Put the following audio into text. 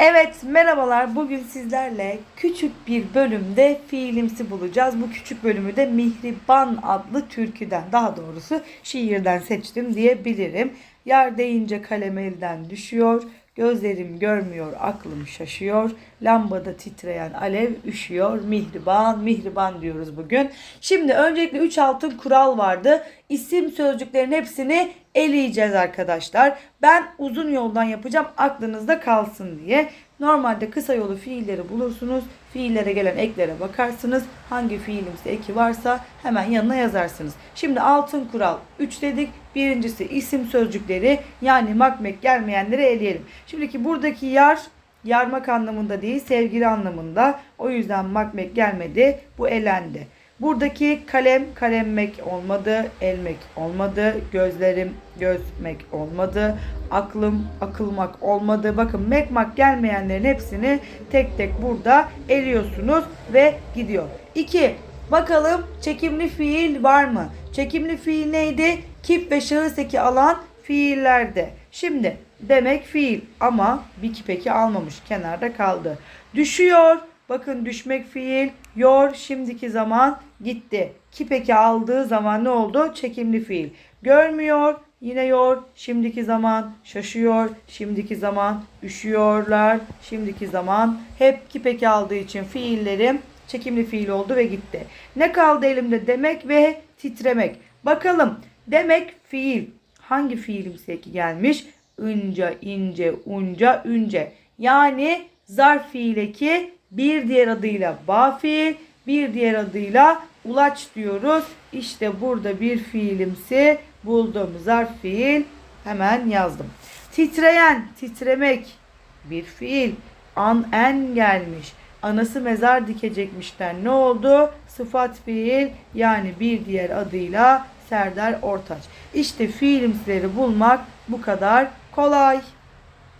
Evet merhabalar bugün sizlerle küçük bir bölümde fiilimsi bulacağız. Bu küçük bölümü de Mihriban adlı türküden daha doğrusu şiirden seçtim diyebilirim. Yer deyince kalem elden düşüyor. Gözlerim görmüyor, aklım şaşıyor. Lambada titreyen alev üşüyor. Mihriban, mihriban diyoruz bugün. Şimdi öncelikle 3 altın kural vardı. İsim sözcüklerin hepsini eleyeceğiz arkadaşlar. Ben uzun yoldan yapacağım aklınızda kalsın diye. Normalde kısa yolu fiilleri bulursunuz. Fiillere gelen eklere bakarsınız. Hangi fiilimsi eki varsa hemen yanına yazarsınız. Şimdi altın kural 3 dedik. Birincisi isim sözcükleri yani makmek gelmeyenleri eleyelim. Şimdiki buradaki yar yarmak anlamında değil sevgili anlamında. O yüzden makmek gelmedi. Bu elendi. Buradaki kalem kalemmek olmadı, elmek olmadı, gözlerim gözmek olmadı, aklım akılmak olmadı. Bakın mekmak gelmeyenlerin hepsini tek tek burada eliyorsunuz ve gidiyor. 2. Bakalım çekimli fiil var mı? Çekimli fiil neydi? Kip ve şahıs eki alan fiillerde. Şimdi demek fiil ama bir kipeki almamış kenarda kaldı. Düşüyor. Bakın düşmek fiil. Yor şimdiki zaman gitti. Kipeki aldığı zaman ne oldu? Çekimli fiil. Görmüyor. Yine yor. Şimdiki zaman şaşıyor. Şimdiki zaman üşüyorlar. Şimdiki zaman hep kipeki aldığı için fiillerim çekimli fiil oldu ve gitti. Ne kaldı elimde? Demek ve titremek. Bakalım. Demek fiil. Hangi fiilimsi eki gelmiş? Inca, ince, unca, ünce. Yani zarf fiil eki bir diğer adıyla ba fiil, bir diğer adıyla ulaç diyoruz. İşte burada bir fiilimsi buldum. Zarf fiil hemen yazdım. Titreyen, titremek bir fiil. An en gelmiş. Anası mezar dikecekmişler. Ne oldu? Sıfat fiil yani bir diğer adıyla Serdar Ortaç. İşte fiilimsileri bulmak bu kadar kolay.